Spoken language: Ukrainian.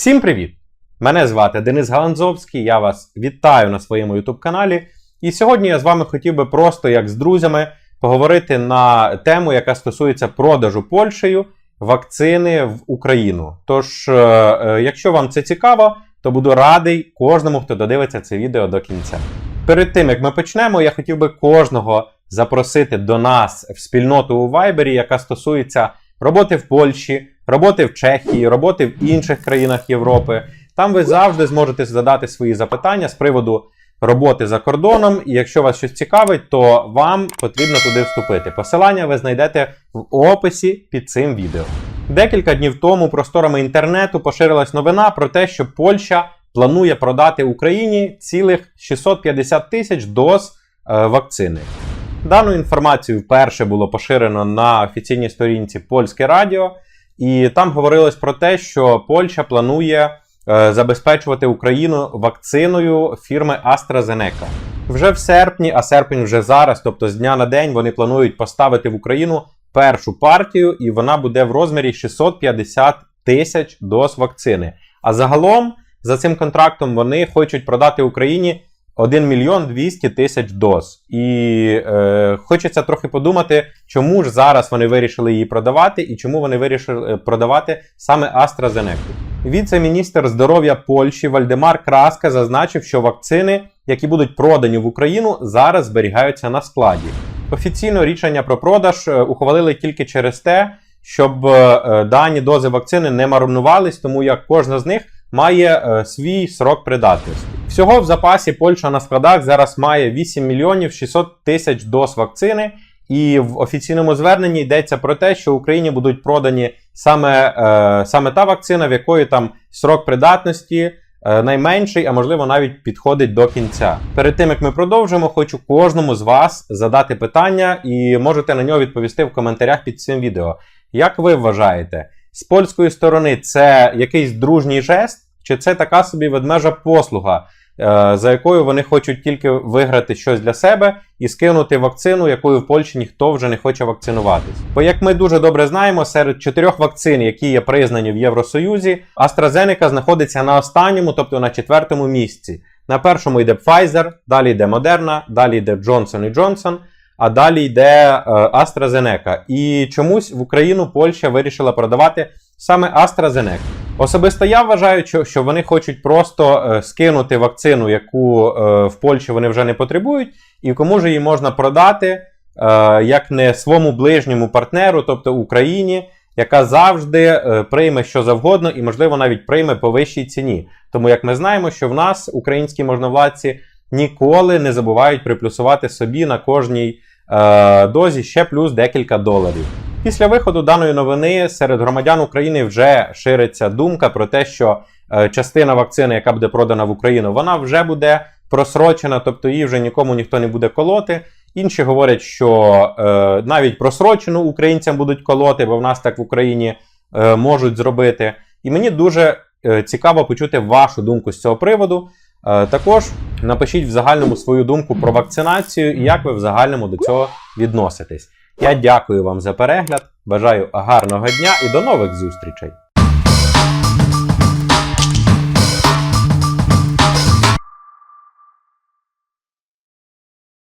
Всім привіт! Мене звати Денис Галанзовський, я вас вітаю на своєму YouTube каналі. І сьогодні я з вами хотів би просто як з друзями поговорити на тему, яка стосується продажу Польщею вакцини в Україну. Тож, е, е, якщо вам це цікаво, то буду радий кожному, хто додивиться це відео до кінця. Перед тим як ми почнемо, я хотів би кожного запросити до нас в спільноту у Вайбері, яка стосується роботи в Польщі, роботи в Чехії, роботи в інших країнах Європи. Там ви завжди зможете задати свої запитання з приводу роботи за кордоном. І якщо вас щось цікавить, то вам потрібно туди вступити. Посилання ви знайдете в описі під цим відео. Декілька днів тому просторами інтернету поширилась новина про те, що Польща планує продати Україні цілих 650 тисяч доз е, вакцини. Дану інформацію вперше було поширено на офіційній сторінці Польське Радіо, і там говорилось про те, що Польща планує е, забезпечувати Україну вакциною фірми AstraZeneca. Вже в серпні, а серпень вже зараз, тобто з дня на день, вони планують поставити в Україну першу партію, і вона буде в розмірі 650 тисяч доз вакцини. А загалом за цим контрактом вони хочуть продати Україні 1 мільйон 200 тисяч доз. І е, хочеться трохи подумати, чому ж зараз вони вирішили її продавати і чому вони вирішили е, продавати саме AstraZeneca. Віце-міністр здоров'я Польщі Вальдемар Краска зазначив, що вакцини, які будуть продані в Україну, зараз зберігаються на складі. Офіційно рішення про продаж е, ухвалили тільки через те, щоб е, дані дози вакцини не марнувались, тому як кожна з них має е, свій срок придатності. Всього в запасі Польща на складах зараз має 8 мільйонів 600 тисяч доз вакцини. І в офіційному зверненні йдеться про те, що Україні будуть продані саме, е, саме та вакцина, в якої там срок придатності е, найменший, а можливо навіть підходить до кінця. Перед тим як ми продовжимо, хочу кожному з вас задати питання і можете на нього відповісти в коментарях під цим відео. Як ви вважаєте, з польської сторони це якийсь дружній жест, чи це така собі ведмежа послуга? е, За якою вони хочуть тільки виграти щось для себе і скинути вакцину, якою в Польщі ніхто вже не хоче вакцинуватись. Бо, як ми дуже добре знаємо, серед чотирьох вакцин, які є признані в Євросоюзі, AstraZeneca знаходиться на останньому, тобто на четвертому місці. На першому йде Pfizer, далі йде Moderna, далі йде Johnson Johnson, а далі йде е, AstraZeneca. І чомусь в Україну Польща вирішила продавати саме AstraZeneca. Особисто я вважаю, що, вони хочуть просто е, скинути вакцину, яку е, в Польщі вони вже не потребують, і кому ж її можна продати, як не своєму ближньому партнеру, тобто Україні, яка завжди прийме що завгодно і, можливо, навіть прийме по вищій ціні. Тому як ми знаємо, що в нас українські можновладці ніколи не забувають приплюсувати собі на кожній е, дозі ще плюс декілька доларів. Після виходу даної новини серед громадян України вже шириться думка про те, що е, частина вакцини, яка буде продана в Україну, вона вже буде просрочена, тобто її вже нікому ніхто не буде колоти. Інші говорять, що е, навіть просрочену українцям будуть колоти, бо в нас так в Україні е, можуть зробити. І мені дуже цікаво почути вашу думку з цього приводу. Також напишіть в загальному свою думку про вакцинацію і як ви в загальному до цього відноситесь. Я дякую вам за перегляд, бажаю гарного дня і до нових зустрічей!